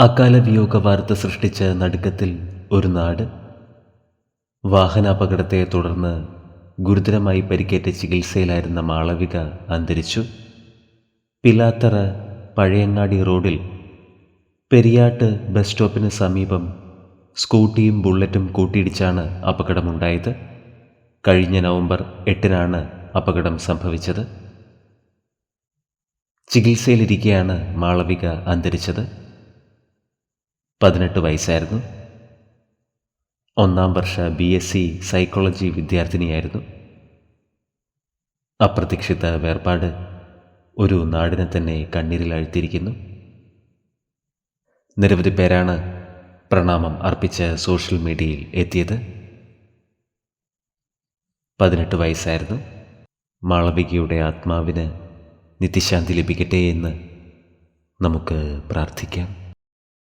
അകാല വിയോഗ വാർത്ത സൃഷ്ടിച്ച നടുക്കത്തിൽ ഒരു നാട്. വാഹനാപകടത്തെ തുടർന്ന് ഗുരുതരമായി പരിക്കേറ്റ ചികിത്സയിലായിരുന്ന മാളവിക അന്തരിച്ചു. പിലാത്തറ പഴയങ്ങാടി റോഡിൽ പെരിയാട്ട് ബസ് സ്റ്റോപ്പിന് സമീപം സ്കൂട്ടിയും ബുള്ളറ്റും കൂട്ടിയിടിച്ചാണ് അപകടമുണ്ടായത്. കഴിഞ്ഞ നവംബർ എട്ടിനാണ് അപകടം സംഭവിച്ചത്. ചികിത്സയിലിരിക്കെയാണ് മാളവിക അന്തരിച്ചത്. പതിനെട്ട് വയസ്സായിരുന്നു. ഒന്നാം വർഷ ബി എസ് സി സൈക്കോളജി വിദ്യാർത്ഥിനിയായിരുന്നു. അപ്രതീക്ഷിത വേർപാട് ഒരു നാടിനെ തന്നെ കണ്ണീരിൽ അഴുത്തിയിരിക്കുന്നു. നിരവധി പേരാണ് പ്രണാമം അർപ്പിച്ച് സോഷ്യൽ മീഡിയയിൽ എത്തിയത്. പതിനെട്ട് വയസ്സായിരുന്നു. മാളവികയുടെ ആത്മാവിന് നിത്യശാന്തി ലഭിക്കട്ടെ എന്ന് നമുക്ക് പ്രാർത്ഥിക്കാം.